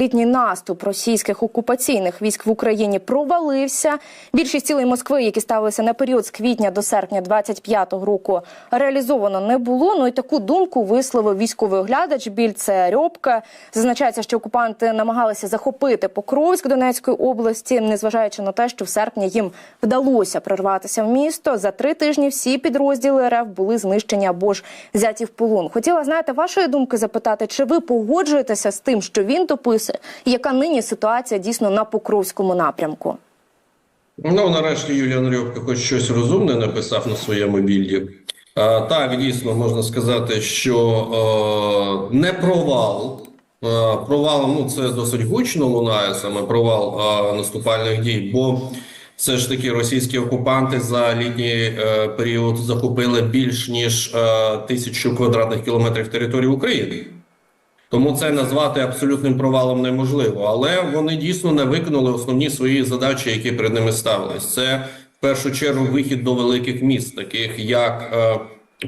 Літній наступ російських окупаційних військ в Україні провалився. Більшість цілей Москви, які ставилися на період з квітня до серпня 25-го року, реалізовано не було. Ну і таку думку висловив військовий оглядач Більце Рьобка. Зазначається, що окупанти намагалися захопити Покровськ Донецької області, незважаючи на те, що в серпні їм вдалося прорватися в місто. За три тижні всі підрозділи РФ були знищені або ж взяті в полон. Хотіла знаєте вашої думки запитати, чи ви погоджуєтеся з тим, що він дописує, і яка нині ситуація дійсно на Покровському напрямку? Ну, нарешті Юліан Рьобка хоч щось розумне написав на своєму білді. А, так, дійсно можна сказати, що е, не провал. Е, провал, ну це досить гучно лунає саме провал е, наступальних дій, бо все ж таки російські окупанти за літній е, період захопили більш ніж е, тисячу квадратних кілометрів території України. Тому це назвати абсолютним провалом неможливо, але вони дійсно не виконали основні свої задачі, які перед ними ставились. Це в першу чергу вихід до великих міст, таких як е,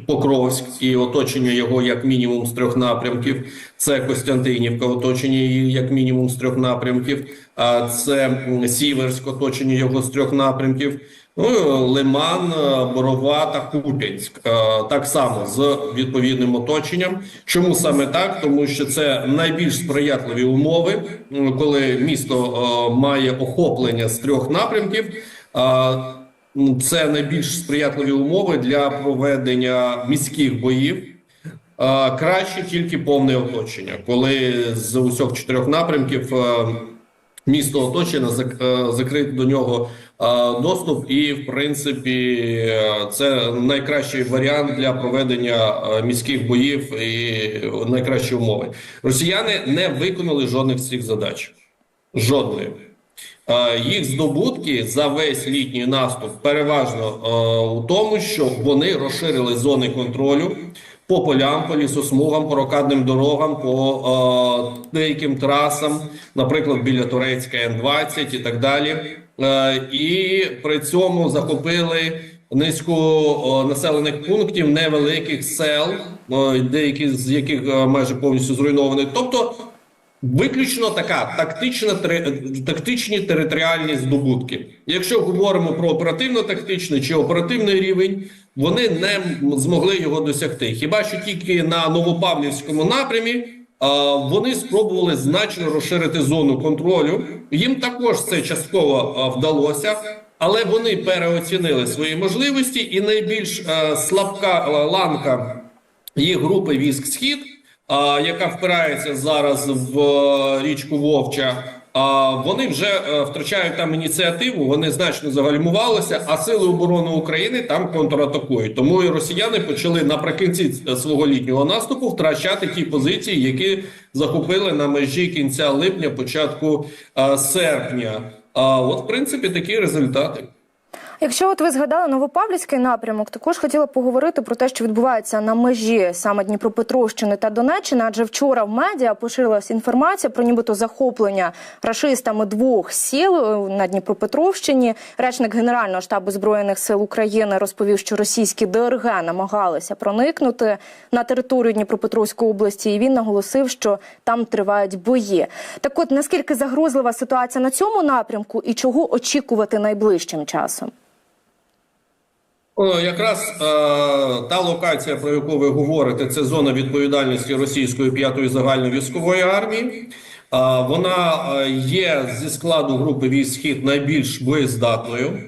Покровськ і оточення його як мінімум з трьох напрямків. Це Костянтинівка, оточення її як мінімум з трьох напрямків. А це Сіверськ, оточення його з трьох напрямків. Ну, Лиман, Борова та Куп'янськ Е, так само з відповідним оточенням. Чому саме так? Тому що це найбільш сприятливі умови, коли місто е, має охоплення з трьох напрямків. Е, Це найбільш сприятливі умови для проведення міських боїв. Краще тільки повне оточення, коли з усіх чотирьох напрямків місто оточено, зак- е, закрити до нього е, доступ, і в принципі е, це найкращий варіант для проведення е, міських боїв і найкращі умови. Росіяни не виконали жодних з цих задач. Жодної. Їх здобутки за весь літній наступ переважно у тому, що вони розширили зони контролю по полям, по лісосмугам, по рокадним дорогам, по е, деяким трасам, наприклад, біля Турецька М20 і так далі. Е, і при цьому захопили низку е, населених пунктів, невеликих сел, е, деякі з яких майже повністю зруйновані. Тобто Виключно така тактична тактичні територіальні здобутки. Якщо говоримо про оперативно-тактичний чи оперативний рівень, вони не змогли його досягти. Хіба що тільки на Новопавлівському напрямі а, вони спробували значно розширити зону контролю. Їм також це частково а, вдалося, але вони переоцінили свої можливості, і найбільш а, слабка ланка їх групи військ Схід, яка впирається зараз в е, річку Вовча. Вони вже е, втрачають там ініціативу, вони значно загальмувалися, а сили оборони України там контратакують. Тому і росіяни почали наприкінці е, свого літнього наступу втрачати ті позиції, які захопили на межі кінця липня, початку серпня. А от, в принципі, такі результати. Якщо от ви згадали Новопавлівський напрямок, також хотіла поговорити про те, що відбувається на межі саме Дніпропетровщини та Донеччини, адже вчора в медіа поширилася інформація про нібито захоплення рашистами двох сіл е, на Дніпропетровщині. Речник Генерального штабу збройних сил України розповів, що російські ДРГ намагалися проникнути на територію Дніпропетровської області, і він наголосив, що там тривають бої. Так, от наскільки загрозлива ситуація на цьому напрямку, і чого очікувати найближчим часом? Якраз е, та локація, про яку ви говорите, це зона відповідальності російської п'ятої загальновійськової армії. Е, вона е, є зі складу групи військ «Схід» найбільш боєздатною,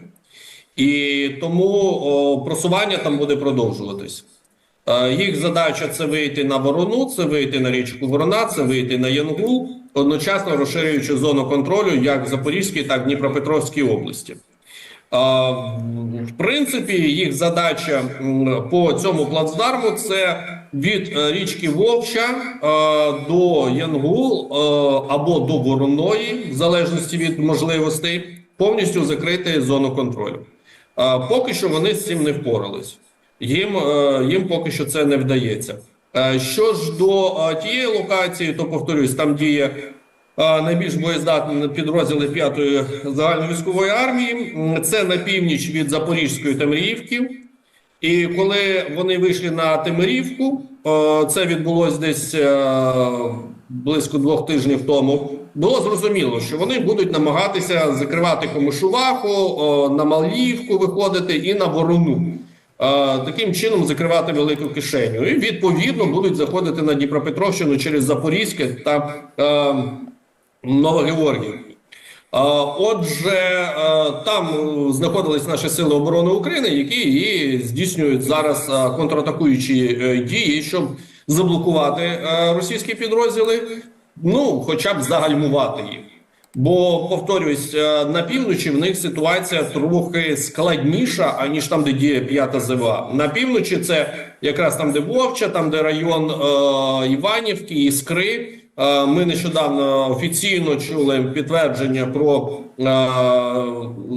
і тому о, просування там буде продовжуватись. Е, Їх задача це вийти на ворону, це вийти на річку Ворона, це вийти на Янгул, одночасно розширюючи зону контролю як в Запорізькій, так і Дніпропетровській області. В принципі, їх задача по цьому плацдарму це від е, річки Вовча е, до Янгул е, або до Вороної, в залежності від можливостей, повністю закрити зону контролю. Поки що вони з цим не впорались. Їм, їм поки що це не вдається. Що ж до тієї локації, то повторюсь, там діє найбільш боєздатні підрозділи 5-ї загальновійськової армії. Це на північ від Запорізької Темріївки. І коли вони вийшли на Темирівку, це відбулось десь е, близько двох тижнів тому. було зрозуміло, що вони будуть намагатися закривати Комишуваху, на Малівку виходити і на Ворону. Таким чином закривати велику кишеню. І відповідно будуть заходити на Дніпропетровщину через Запорізьке та е, Новогеоргіївку. Е, Отже, там знаходились наші сили оборони України, які і здійснюють зараз контратакуючі е, дії, щоб заблокувати е, російські підрозділи, ну хоча б загальмувати їх. Бо повторюсь, е, на півночі в них ситуація трохи складніша, аніж там, де діє п'ята ЗВА. На півночі це якраз там, де Вовча, там де район е, Іванівки, Іскри. Е, Ми нещодавно офіційно чули підтвердження про е,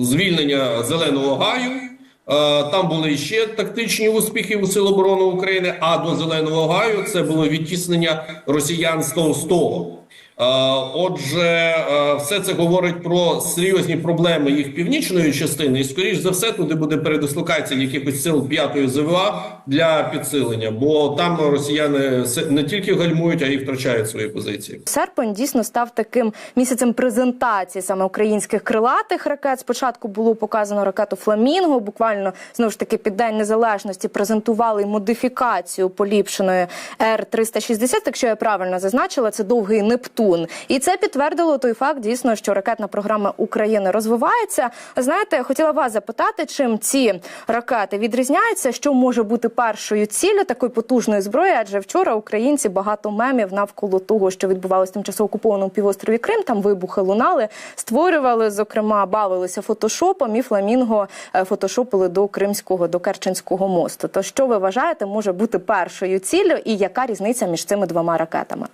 звільнення зеленого гаю. Е, Там були ще тактичні успіхи у Сил оборони України. А до зеленого гаю це було відтіснення росіян з Товстого. Е, Отже, е, все це говорить про серйозні проблеми їх північної частини, і скоріш за все туди буде передислокація якихось сил п'ятої ЗВА для підсилення, бо там росіяни не тільки гальмують, а й втрачають свої позиції. Серпень дійсно став таким місяцем презентації саме українських крилатих ракет. Спочатку було показано ракету Фламінго. Буквально знову ж таки під день незалежності презентували модифікацію поліпшеної Р 360 Якщо я правильно зазначила, це довгий Нептун. І це підтвердило той факт, дійсно, що ракетна програма України розвивається. Знаєте, хотіла вас запитати, чим ці ракети відрізняються, що може бути першою ціллю такої потужної зброї? Адже вчора українці багато мемів навколо того, що відбувалося тимчасово окупованому півострові Крим. Там вибухи лунали, створювали, зокрема, бавилися фотошопом і фламінго е, фотошопили до Кримського до Керченського мосту. То що ви вважаєте, може бути першою ціллю, і яка різниця між цими двома ракетами?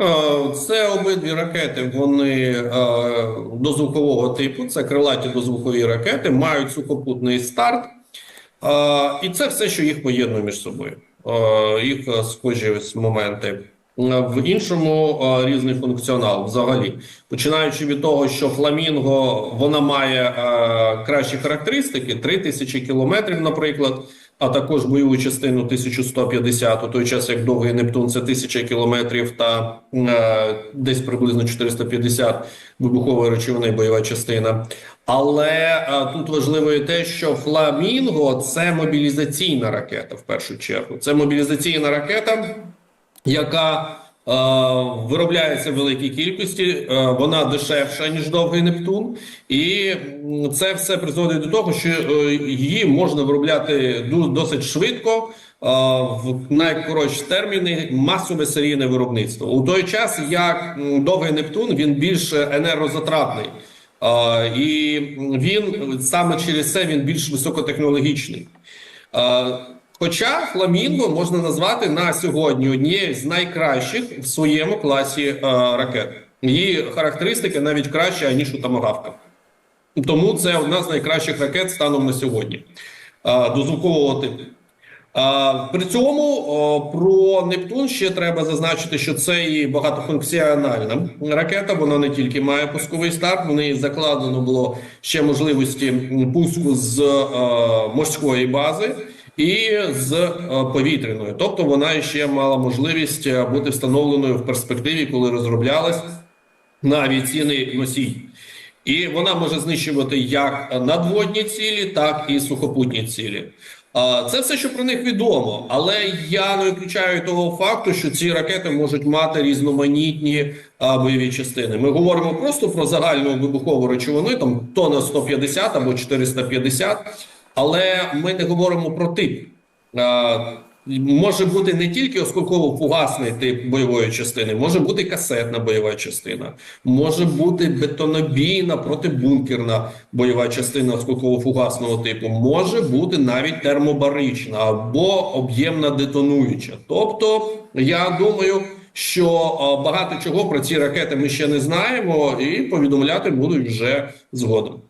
Е, Це обидві ракети. Вони е, дозвукового типу. Це крилаті дозвукові ракети, мають сухопутний старт, Е, і це все, що їх поєднує між собою. Їх схожі моменти. В іншому різний функціонал взагалі, починаючи від того, що фламінго вона має кращі характеристики: 3000 кілометрів, наприклад, а також бойову частину 1150, у той час як довгий Нептун це 1000 кілометрів та е, десь приблизно 450 вибухової речовини бойова частина. Але е, тут важливо і те, що Фламінго це мобілізаційна ракета в першу чергу. Це мобілізаційна ракета, яка виробляється в великій кількості, е, вона дешевша ніж довгий Нептун, і це все призводить до того, що е, її можна виробляти досить швидко. е, В найкоротші терміни масове серійне виробництво у той час, як довгий Нептун він більш енергозатратний, Е, і він саме через це він більш високотехнологічний. Е, Хоча фламінго можна назвати на сьогодні однією з найкращих в своєму класі е, ракет. Її характеристики навіть кращі, ніж у Томагавка. Тому це одна з найкращих ракет станом на сьогодні е, до звукового типу. А, при цьому о, про Нептун ще треба зазначити, що це і багатофункціональна ракета. Вона не тільки має пусковий старт, в неї закладено було ще можливості пуску з е, морської бази і з е, повітряної. Тобто вона ще мала можливість е, бути встановленою в перспективі, коли розроблялась на авіаційний носій. І вона може знищувати як надводні цілі, так і сухопутні цілі. Це все, що про них відомо, але я не виключаю того факту, що ці ракети можуть мати різноманітні бойові частини. Ми говоримо просто про загальну вибухову речовину, там тонна 150 або 450, але ми не говоримо про тип. Може бути не тільки осколково-фугасний тип бойової частини, може бути касетна бойова частина, може бути бетонобійна протибункерна бойова частина осколково-фугасного типу, може бути навіть термобарична або об'ємна детонуюча. Тобто, я думаю, що багато чого про ці ракети ми ще не знаємо, і повідомляти будуть вже згодом.